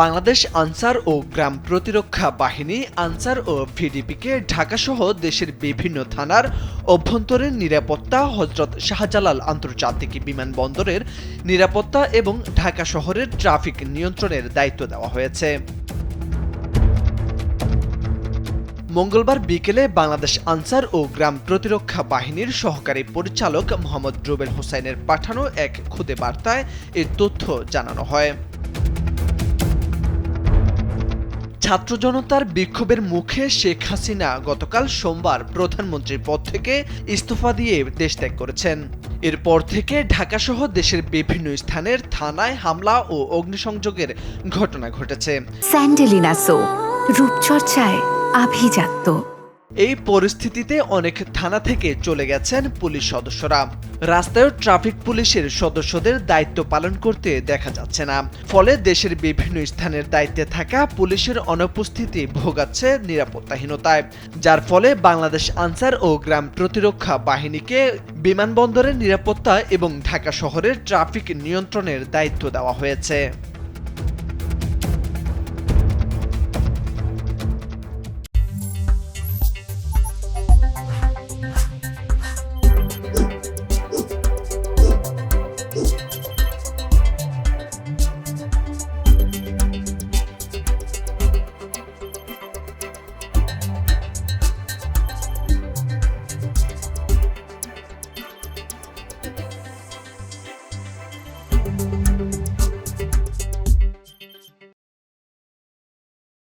বাংলাদেশ আনসার ও গ্রাম প্রতিরক্ষা বাহিনী, আনসার ও ভিডিপিকে ঢাকাসহ দেশের বিভিন্ন থানার অভ্যন্তরীণ নিরাপত্তা, হজরত শাহজালাল আন্তর্জাতিক বিমানবন্দরের নিরাপত্তা এবং ঢাকা শহরের ট্রাফিক নিয়ন্ত্রণের দায়িত্ব দেওয়া হয়েছে। মঙ্গলবার বিকেলে বাংলাদেশ আনসার ও গ্রাম প্রতিরক্ষা বাহিনীর সহকারী পরিচালক মোহাম্মদ রুবেল হোসাইনের পাঠানো এক খুদে বার্তায় এ তথ্য জানানো হয়। ছাত্র জনতার বিক্ষোভের মুখে শেখ হাসিনা গতকাল সোমবার প্রধানমন্ত্রীর পদ থেকে ইস্তফা দিয়ে দেশ ত্যাগ করেছেন। এরপর থেকে ঢাকাসহ দেশের বিভিন্ন স্থানের থানায় হামলা ও অগ্নিসংযোগের ঘটনা ঘটেছে। স্যান্ডেলিনা সো, রূপচর্চায় আভিজাত্য। এই পরিস্থিতিতে অনেক থানা থেকে চলে গেছেন পুলিশ সদস্যরা। রাস্তায় ট্রাফিক পুলিশের সদস্যদের দায়িত্ব পালন করতে দেখা যাচ্ছে না। ফলে দেশের বিভিন্ন স্থানের দায়িত্বে থাকা পুলিশের অনুপস্থিতি ভোগাচ্ছে নিরাপত্তাহীনতায়। যার ফলে বাংলাদেশ আনসার ও গ্রাম প্রতিরক্ষা বাহিনীকে বিমানবন্দরের নিরাপত্তা এবং ঢাকা শহরের ট্রাফিক নিয়ন্ত্রণের দায়িত্ব দেওয়া হয়েছে।